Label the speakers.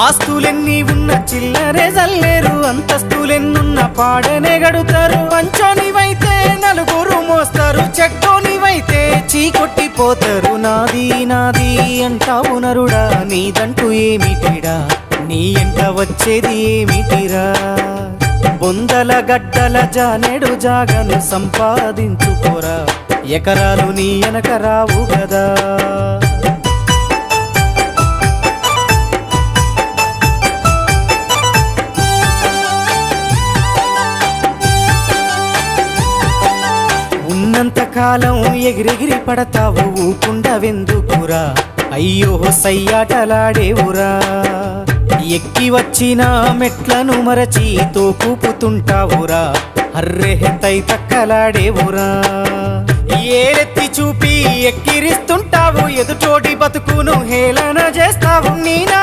Speaker 1: ఆస్తులెన్ని ఉన్న చిల్లరే జల్లేరు అంతస్తులెన్నున్న పాడనే గడుతారు. పంచోనివైతే నలుగురు మోస్తారు చెట్టోనివైతే చీకొట్టిపోతారు నాది నాది అంటావు నరుడా నీదంటూ ఏమిటిడా? నీ ఎంట వచ్చేది ఏమిటిరా? బొందల గడ్డల జానెడు జాగను సంపాదించుకోరా. ఎకరాలు నీ వెనక రావు కదా. ఉన్నంత ఎగిరెగిరి పడతావు ఊకుండవెందుకురా? అయ్యో సయ్యాటలాడేవురా ఎక్కి వచ్చిన మెట్లను మరచి తోకూపుతుంటావురా అర్రె తై తక్కలాడేవురా? ఏలెత్తి చూపి ఎక్కిరిస్తుంటావు ఎదుటోటి బతుకును హేళన చేస్తావు నీనా